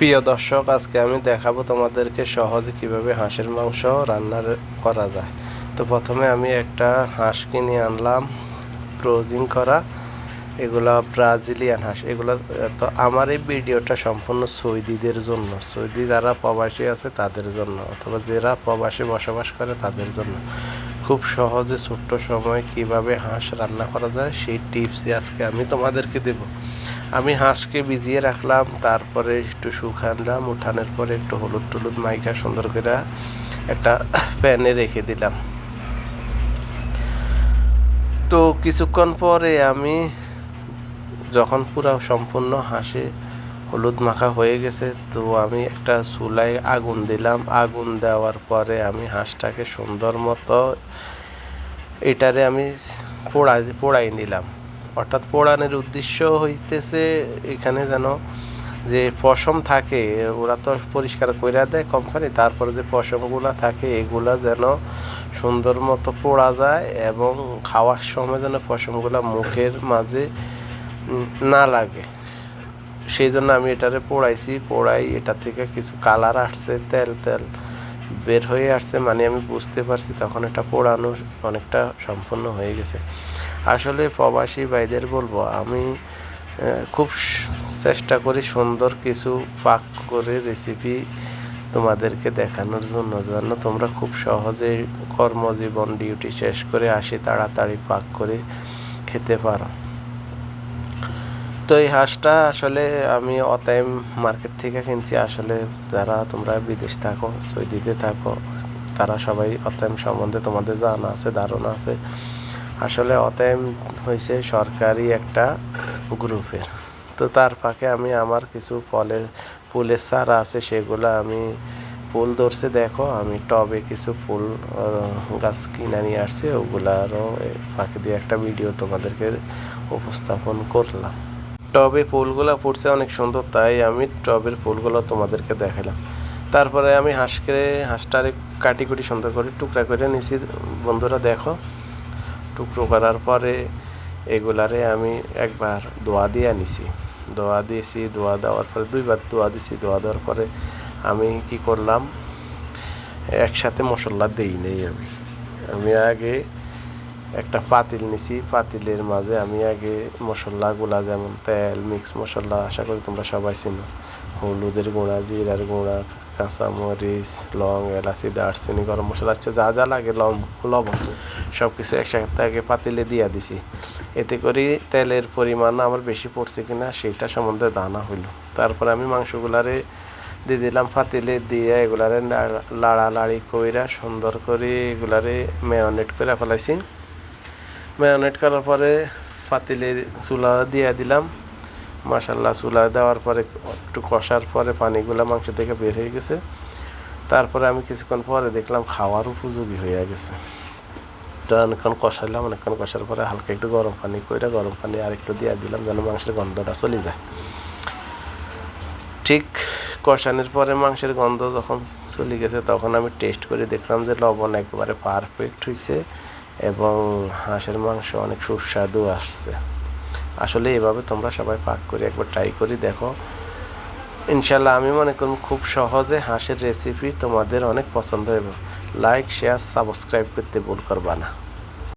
প্রিয় দর্শক, আজকে আমি দেখাবো তোমাদেরকে সহজে কীভাবে হাঁসের মাংস রান্না করা যায়। তো প্রথমে আমি একটা হাঁস কিনে আনলাম ফ্রোজিং করা। এগুলা ব্রাজিলিয়ান হাঁস। এগুলো, তো আমার এই ভিডিওটা সম্পূর্ণ সৌদিদের জন্য। সৌদি যারা প্রবাসী আছে, তাদের জন্য। অথবা যারা প্রবাসী বসবাস করে, তাদের জন্য। খুব সহজে ছোট্ট সময় কীভাবে হাঁস রান্না করা যায়, সেই টিপসই আজকে আমি তোমাদেরকে দেব। আমি হাঁসকে ভিজিয়ে রাখলাম, তারপরে একটু শুকানলাম উঠানোর পরে একটু হলুদ টলুদ মাইকা সুন্দর করে একটা প্যানে রেখে দিলাম। তো কিছুক্ষণ পরে আমি যখন পুরো সম্পূর্ণ হাঁসে হলুদ মাখা হয়ে গেছে, তো আমি একটা চুলায় আগুন দিলাম। আগুন দেওয়ার পরে আমি হাঁসটাকে সুন্দর মতো এটারে আমি পোড়াই পোড়াই নিলাম। অর্থাৎ পোড়ানোর উদ্দেশ্য হইতেছে এখানে যেন যে পশম থাকে, ওরা তো পরিষ্কার করে দেয় কোম্পানি, তারপরে যে পশমগুলো থাকে, এগুলা যেন সুন্দর মতো পোড়া যায় এবং খাওয়ার সময় যেন পশমগুলো মুখের মাঝে না লাগে। সেই জন্য আমি এটারে পোড়াইছি, পোড়াই এটা থেকে কিছু কালার আসছে, তেল তেল। বের হয়ে আসছে মানে আমি বুঝতে পারছি তখন এটা পোড়ানো অনেকটা সম্পূর্ণ হয়ে গেছে। আসলে প্রবাসী ভাইদের বলব, আমি খুব চেষ্টা করি সুন্দর কিছু পাক করে রেসিপি তোমাদেরকে দেখানোর জন্য, যেন তোমরা খুব সহজে কর্মজীবন ডিউটি শেষ করে আসি, তাড়াতাড়ি পাক করে খেতে পারো। তো এই হাঁসটা আসলে আমি অতাইম মার্কেট থেকে কিনছি। আসলে যারা তোমরা বিদেশ থাকো, সৌদিতে থাকো, তারা সবাই অতাইম সম্বন্ধে তোমাদের জানা আছে, ধারণা আছে। আসলে অতাইম হয়েছে সরকারি একটা গ্রুপের তো তার ফাঁকে আমি আমার কিছু ফলে ফুলের চারা আছে, সেগুলো আমি ফুল ধরছে, দেখো, আমি টবে কিছু ফুল গাছ কিনে নিয়ে আসছি, ওগুলারও এই ফাঁকে দিয়ে একটা ভিডিও তোমাদেরকে উপস্থাপন করলাম। টবে ফুলগুলো ফুটছে অনেক সুন্দর, তাই আমি টবের ফুলগুলো তোমাদেরকে দেখালাম তারপরে আমি হাঁসকে, হাঁসটারে কাটি কুটি সুন্দর করে টুকরা করে নিছি। বন্ধুরা দেখো, টুকরো করার পরে এগুলারে আমি একবার দোয়া দিয়ে নিছি। দোয়া দিয়েছি, দোয়া দেওয়ার পরে দুইবার দোয়া দিছি। দোয়া দেওয়ার পরে আমি কি করলাম, একসাথে মশলা দেই নেই আমি। আমি আগে একটা পাতিল নিছি, পাতিলের মাঝে আমি আগে মশলাগুলা যেমন তেল মিক্স মশলা, আশা করি তোমরা সবাই চিনো। হলুদের গুঁড়া, জিরার গুঁড়া, কাঁচামরিচ, লং, এলাচি, দারচিনি, গরম মশলা, হচ্ছে যা যা লাগে, লম, লবণ সব কিছু একসাথে আগে পাতিলে দিয়া দিছি। এতে করে তেলের পরিমাণ আমার বেশি পড়ছে কিনা সেটা সম্বন্ধে দানা হইল। তারপরে আমি মাংসগুলারে দিয়ে দিলাম পাতিলে দিয়ে এগুলারে লাড়ালাড়ি কইরা সুন্দর করে এগুলারে ম্যারিনেট করে ফেলাইছি। ম্যারিনেট করার পরে পাতিলে চুলা দিয়ে দিলাম। মাসাল্লাহ চুলা দেওয়ার পরে একটু কষার পরে পানিগুলো মাংস থেকে বের হয়ে গেছে। তারপরে আমি কিছুক্ষণ পরে দেখলাম খাওয়ার উপযোগী হয়ে গেছে। তো অনেকক্ষণ কষাইলাম, অনেকক্ষণ কষার পরে হালকা একটু গরম পানি কইরা গরম পানি আর একটু দিয়ে দিলাম যেন মাংসের গন্ধটা চলে যায়। ঠিক কষানোর পরে মাংসের গন্ধ যখন চলে গেছে তখন আমি টেস্ট করে দেখলাম যে লবণ একেবারে পারফেক্ট হয়েছে এবং হাঁসের মাংস অনেক সুস্বাদু আসছে। আসলে এভাবে তোমরা সবাই পাক করে একবার ট্রাই করি দেখো। ইনশাল্লাহ আমি মনে করি খুব সহজে হাঁসের রেসিপি তোমাদের অনেক পছন্দ হবে। লাইক শেয়ার সাবস্ক্রাইব করতে ভুল করবা না।